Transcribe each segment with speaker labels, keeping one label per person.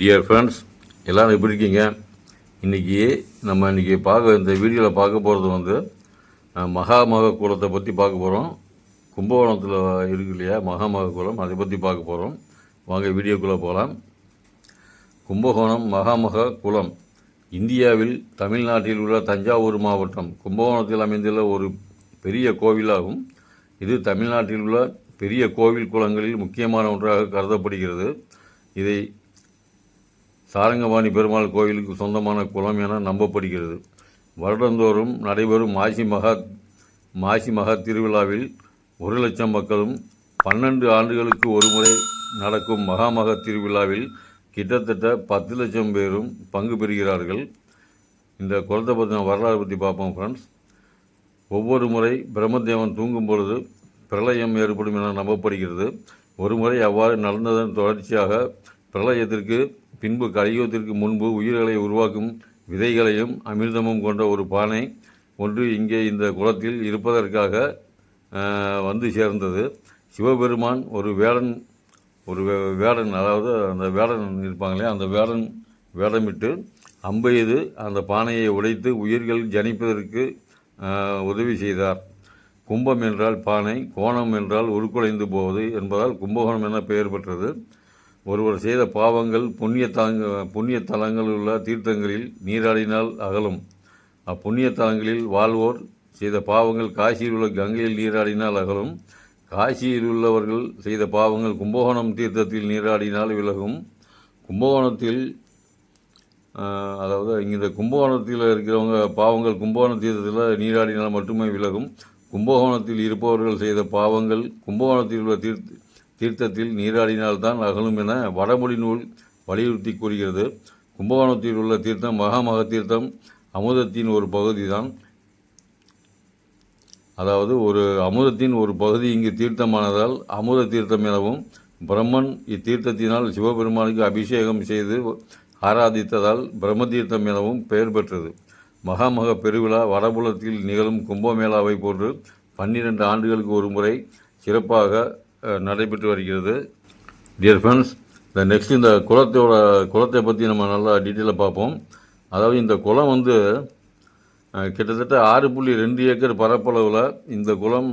Speaker 1: Dear friends எல்லோரும் எப்படி இருக்கீங்க? இன்றைக்கி நம்ம இன்றைக்கி பார்க்க இந்த வீடியோவில் பார்க்க போகிறது வந்து மகாமக குலத்தை பற்றி பார்க்க போகிறோம் கும்பகோணத்தில் இருக்கு இல்லையா மகாமக குலம் அதை பற்றி பார்க்க போகிறோம் வாங்க வீடியோக்குள்ளே போகலாம் கும்பகோணம் மகாமக குலம். இந்தியாவில் தமிழ்நாட்டில் உள்ள தஞ்சாவூர் மாவட்டம் கும்பகோணத்தில் அமைந்துள்ள ஒரு பெரிய கோவிலாகும். இது தமிழ்நாட்டில் உள்ள பெரிய கோவில் குளங்களில் முக்கியமான ஒன்றாக கருதப்படுகிறது. இதை சாரங்கபாணி பெருமாள் கோயிலுக்கு சொந்தமான குளம் என நம்பப்படுகிறது. வருடந்தோறும் நடைபெறும் மாசி மகா மாசி மகா திருவிழாவில் ஒரு லட்சம் மக்களும் பன்னெண்டு ஆண்டுகளுக்கு ஒருமுறை நடக்கும் மகாமக திருவிழாவில் கிட்டத்தட்ட பத்து லட்சம் பேரும் பங்கு பெறுகிறார்கள். இந்த குளத்தை பற்றின வரலாறு பற்றி பார்ப்போம் ஃப்ரெண்ட்ஸ் ஒவ்வொரு முறை பிரம்மதேவன் தூங்கும் பொழுது பிரளயம் ஏற்படும் என நம்பப்படுகிறது. ஒரு முறை அவ்வாறு நடந்ததன் தொடர்ச்சியாக பிரளயத்திற்கு பின்பு கலியுகத்திற்கு முன்பு உயிர்களை உருவாக்கும் விதைகளையும் அமிர்தமும் கொண்ட ஒரு பானை ஒன்று இங்கே இந்த குளத்தில் இருப்பதற்காக வந்து சேர்ந்தது. சிவபெருமான் ஒரு வேடன் ஒரு வே- வேடன் அதாவது அந்த வேடன் இருப்பாங்களே அந்த வேடன் வேடமிட்டு அம்பெய்து அந்த பானையை உடைத்து உயிர்கள் ஜனிப்பதற்கு உதவி செய்தார். கும்பம் என்றால் பானை கோணம் என்றால் உருக்குலைந்து போவது என்பதால் கும்பகோணம் என பெயர் பெற்றது. ஒருவர் செய்த பாவங்கள் புண்ணிய தலங்க புண்ணிய தலங்களில் உள்ள தீர்த்தங்களில் நீராடினால் அகலும். அப்புண்ணிய தலங்களில் வாழ்வோர் செய்த பாவங்கள் காசியில் உள்ள கங்கையில் நீராடினால் அகலும். காசியில் உள்ளவர்கள் செய்த பாவங்கள் கும்பகோணம் தீர்த்தத்தில் நீராடினால் விலகும். கும்பகோணத்தில் அதாவது இங்கே இந்த கும்பகோணத்தில் இருக்கிறவங்க பாவங்கள் கும்பகோண தீர்த்தத்தில் நீராடினால் மட்டுமே விலகும். கும்பகோணத்தில் இருப்பவர்கள் செய்த பாவங்கள் கும்பகோணத்தில் உள்ள தீர்த்த தீர்த்தத்தில் நீராடினால்தான் அகலும் என வடமொழி நூல் வலியுறுத்தி கூறுகிறது. கும்பகோணத்தில் உள்ள தீர்த்தம் மகாமக தீர்த்தம் அமுதத்தின் ஒரு பகுதி தான் அதாவது ஒரு அமுதத்தின் ஒரு பகுதி இங்கு தீர்த்தமானதால் அமுத தீர்த்தம் எனவும் பிரம்மன் இத்தீர்த்தத்தினால் சிவபெருமானுக்கு அபிஷேகம் செய்து ஆராதித்ததால் பிரம்ம தீர்த்தம் எனவும் பெயர் பெற்றது. மகாமக பெருவிழா வடபுலத்தில் நிகழும் கும்பமேளாவை போன்று பன்னிரண்டு ஆண்டுகளுக்கு ஒரு முறை சிறப்பாக நடைபெற்று வருகிறது. டியர் ஃப்ரெண்ட்ஸ் இந்த நெக்ஸ்ட் இந்த குளத்தோட குளத்தை பற்றி நம்ம நல்லா டீட்டெயிலாக பார்ப்போம். அதாவது இந்த குளம் வந்து கிட்டத்தட்ட ஆறு புள்ளி ரெண்டு ஏக்கர் பரப்பளவில் இந்த குளம்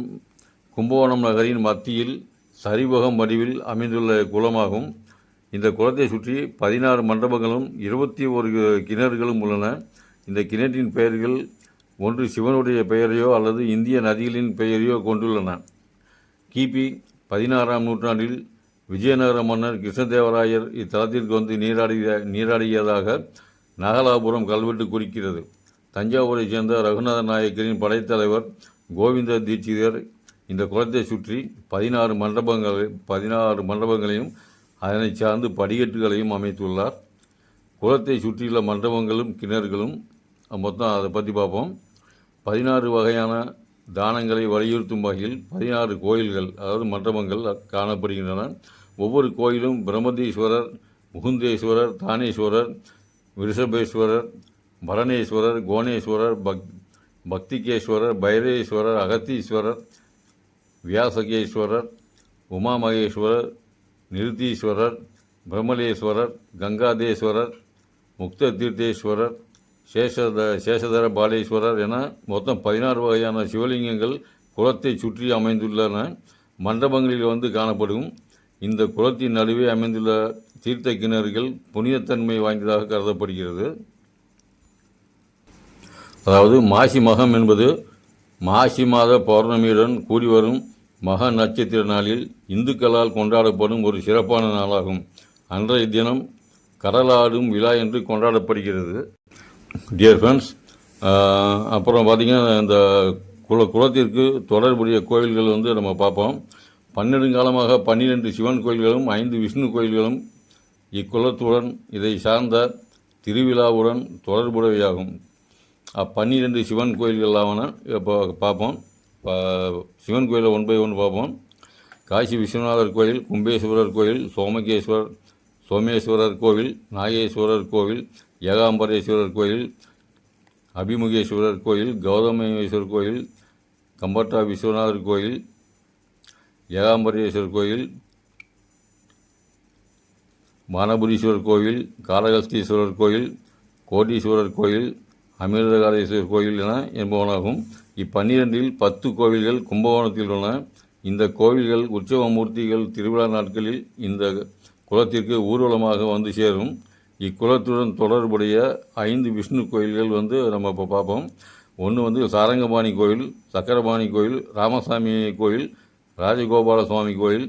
Speaker 1: கும்பகோணம் நகரின் மத்தியில் சரிவகம் வடிவில் அமைந்துள்ள குளமாகும். இந்த குளத்தை சுற்றி பதினாறு மண்டபங்களும் இருபத்தி ஒரு கிணறுகளும் உள்ளன. இந்த கிணற்றின் பெயர்கள் ஒன்று சிவனுடைய பெயரையோ அல்லது இந்திய நதிகளின் பெயரையோ கொண்டுள்ளன. கிபி பதினாறாம் நூற்றாண்டில் விஜயநகர மன்னர் கிருஷ்ணதேவராயர் இத்தலத்திற்கு வந்து நீராடிய நீராடியதாக நாகலாபுரம் கல்வெட்டு குறிக்கிறது. தஞ்சாவூரைச் சேர்ந்த ரகுநாத நாயக்கரின் படைத்தலைவர் கோவிந்த தீட்சிதர் இந்த குளத்தை சுற்றி பதினாறு மண்டபங்களை பதினாறு மண்டபங்களையும் அதனைச் சார்ந்து படிக்கட்டுகளையும் அமைத்துள்ளார். குளத்தை சுற்றியுள்ள மண்டபங்களும் கிணறுகளும் மொத்தம் அதை பற்றி பார்ப்போம். பதினாறு வகையான தானங்களை வலியுறுத்தும் வகையில் பதினாறு கோயில்கள் அதாவது மண்டபங்கள் காணப்படுகின்றன. ஒவ்வொரு கோயிலும் பிரம்மதீஸ்வரர் முகுந்தேஸ்வரர் தானேஸ்வரர் ரிஷபேஸ்வரர் பரணேஸ்வரர் கோணேஸ்வரர் பக் பக்திகேஸ்வரர் பைரேஸ்வரர் அகத்தீஸ்வரர் வியாசகேஸ்வரர் உமாமகேஸ்வரர் நிருத்தீஸ்வரர் பிரமலேஸ்வரர் கங்காதேஸ்வரர் முக்த தீர்த்தேஸ்வரர் சேஷத சேஷதர பாலேஸ்வரர் என மொத்தம் பதினாறு வகையான சிவலிங்கங்கள் குளத்தை சுற்றி அமைந்துள்ளன. மண்டபங்களில் வந்து காணப்படும். இந்த குளத்தின் நடுவே அமைந்துள்ள தீர்த்த கிணறுகள் புனிதத்தன்மை வாய்ந்ததாக கருதப்படுகிறது. அதாவது மாசி மகம் என்பது மாசி மாத பௌர்ணமியுடன் கூடி வரும் மக நட்சத்திர நாளில் இந்துக்களால் கொண்டாடப்படும் ஒரு சிறப்பான நாளாகும். அன்றைய தினம் கடலாடும் விழா என்று கொண்டாடப்படுகிறது. டியர் ஃப்ரெண்ட்ஸ் அப்புறம் பார்த்திங்கன்னா இந்த குல குலத்திற்கு தொடர்புடைய கோவில்கள் வந்து நம்ம பார்ப்போம். பன்னெடுங்காலமாக பன்னிரெண்டு சிவன் கோயில்களும் ஐந்து விஷ்ணு கோயில்களும் இக்குலத்துடன் இதை சார்ந்த திருவிழாவுடன் தொடர்புடையவையாகும். அப்பன்னிரெண்டு சிவன் கோயில்களாவன இப்போ பார்ப்போம். சிவன் கோயிலை ஒன் பை ஒன் பார்ப்போம். காசி விஸ்வநாதர் கோயில் கும்பேஸ்வரர் கோயில் சோமகேஸ்வரர் சோமேஸ்வரர் கோவில் நாகேஸ்வரர் கோவில் ஏகாம்பரேஸ்வரர் கோயில் அபிமுகேஸ்வரர் கோயில் கௌதமேஸ்வரர் கோயில் கம்பட்டா விஸ்வநாதர் கோயில் ஏகாம்பரேஸ்வரர் கோயில் மானபுரீஸ்வரர் கோயில் காலகஸ்தீஸ்வரர் கோயில் கோடீஸ்வரர் கோயில் அமிர்தகாரேஸ்வரர் கோயில் என என்பவனாகும். இப்பன்னிரண்டில் பத்து கோவில்கள் கும்பகோணத்தில் உள்ளன. இந்த கோவில்கள் உற்சவ மூர்த்திகள் திருவிழா நாட்களில் இந்த குலத்திற்கு ஊர்வலமாக வந்து சேரும். இக்குலத்துடன் தொடர்புடைய ஐந்து விஷ்ணு கோயில்கள் வந்து நம்ம இப்போ பார்ப்போம். ஒன்று வந்து சாரங்கபாணி கோயில் சக்கரபாணி கோயில் ராமசாமி கோயில் ராஜகோபால சுவாமி கோயில்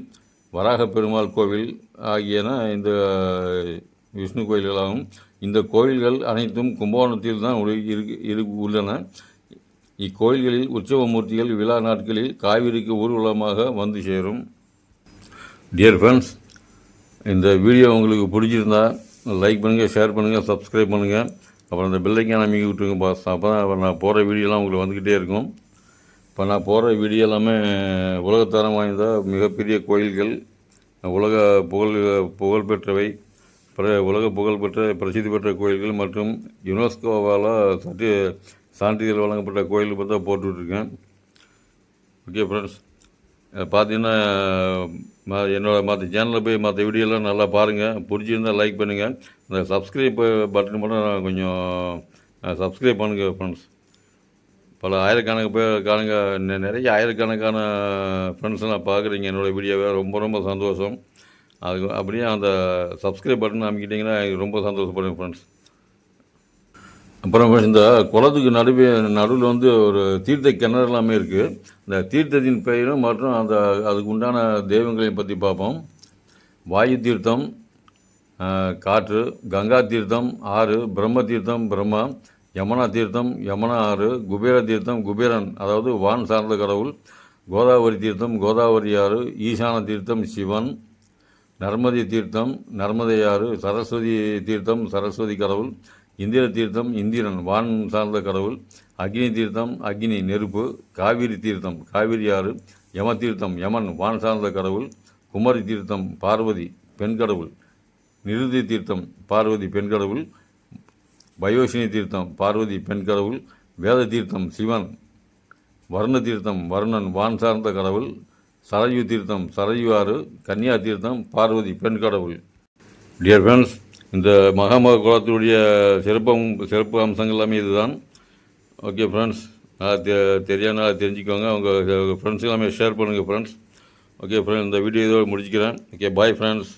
Speaker 1: வராக பெருமாள் கோவில் ஆகியன இந்த விஷ்ணு கோயில்களாகும். இந்த கோயில்கள் அனைத்தும் கும்பகோணத்தில் தான் இருக்கு இரு உள்ளன. இக்கோயில்களில் உற்சவ மூர்த்திகள் விழா நாட்களில் காவிரிக்கு ஊர்வலமாக வந்து சேரும். டியர் ஃப்ரெண்ட்ஸ் இந்த வீடியோ உங்களுக்கு பிடிச்சிருந்தா லைக் பண்ணுங்கள் ஷேர் பண்ணுங்கள் சப்ஸ்கிரைப் பண்ணுங்கள் அப்புறம் இந்த பில்லைக்கான அமைக்க விட்டுருங்க பாஸ் அப்போ தான் நான் போகிற வீடியோலாம் உங்களுக்கு வந்துக்கிட்டே இருக்கும். இப்போ நான் போகிற வீடியோ எல்லாமே உலகத்தரம் வாய்ந்த மிகப்பெரிய கோயில்கள் உலக புகழ் புகழ்பெற்றவை பிற உலக புகழ்பெற்ற பிரசித்தி பெற்ற கோயில்கள் மற்றும் யுனெஸ்கோவால் சட்டி சான்றிதழ் வழங்கப்பட்ட கோயில் பார்த்தா தான் போட்டுட்ருக்கேன் ஓகே ஃப்ரெண்ட்ஸ் பார்த்தீங்கன்னா ம- மற்ற சேனலில் போய் மற்ற வீடியோலாம் நல்லா பாருங்கள் பிடிச்சிருந்தால் லைக் பண்ணுங்கள் இந்த சப்ஸ்கிரைப் பட்டன் மட்டும் நான் கொஞ்சம் சப்ஸ்கிரைப் பண்ணுங்கள் ஃப்ரெண்ட்ஸ் பல ஆயிரக்கணக்கு பேர் காணுங்க. நிறைய ஆயிரக்கணக்கான ஃப்ரெண்ட்ஸ்லாம் பார்க்குறீங்க என்னோடய வீடியோவை ரொம்ப ரொம்ப சந்தோஷம். அது அப்படியே அந்த சப்ஸ்கிரைப் பட்டன் அமைக்கிட்டிங்கன்னா எனக்கு ரொம்ப சந்தோஷப்படுங்க ஃப்ரெண்ட்ஸ் அப்புறம் இந்த குளத்துக்கு நடுவே நடுவில் வந்து ஒரு தீர்த்த கிணறு எல்லாமே இருக்குது இந்த தீர்த்தத்தின் பெயரும் மற்றும் அந்த அதுக்கு உண்டான தெய்வங்களையும் பற்றி பார்ப்போம். வாயு தீர்த்தம் காற்று கங்கா தீர்த்தம் ஆறு பிரம்ம தீர்த்தம் பிரம்மா யமுனா தீர்த்தம் யமுனா ஆறு குபேர தீர்த்தம் குபேரன் அதாவது வான் சார்ந்த கடவுள் கோதாவரி தீர்த்தம் கோதாவரி ஆறு ஈசான தீர்த்தம் சிவன் நர்மதி தீர்த்தம் நர்மதை ஆறு சரஸ்வதி தீர்த்தம் சரஸ்வதி கடவுள் இந்திர தீர்த்தம் இந்திரன் வான் சார்ந்த கடவுள் அக்னி தீர்த்தம் அக்னி நெருப்பு காவிரி தீர்த்தம் காவிரி ஆறு யம தீர்த்தம் யமன் வான் சார்ந்த கடவுள் குமரி தீர்த்தம் பார்வதி பெண் கடவுள் நிருதி தீர்த்தம் பார்வதி பெண் கடவுள் பயோஷினி தீர்த்தம் பார்வதி பெண் கடவுள் வேத தீர்த்தம் சிவன் வர்ண தீர்த்தம் வர்ணன் வான் சார்ந்த கடவுள் சரயு தீர்த்தம் சரயு ஆறு கன்னியா தீர்த்தம் பார்வதி பெண் கடவுள். டியர் ஃப்ரெண்ட்ஸ் இந்த மகாமக குலத்துடைய சிறப்பம் சிறப்பு அம்சங்கள் எல்லாமே இதுதான். ஓகே ஃப்ரெண்ட்ஸ் நான் தெ தெரியாதனால தெரிஞ்சுக்கோங்க. உங்கள் ஃப்ரெண்ட்ஸ் எல்லாமே ஷேர் பண்ணுங்கள் ஃப்ரெண்ட்ஸ் ஓகே ஃப்ரெண்ட்ஸ் இந்த வீடியோ இதோடு முடிச்சுக்கிறேன். Okay bye friends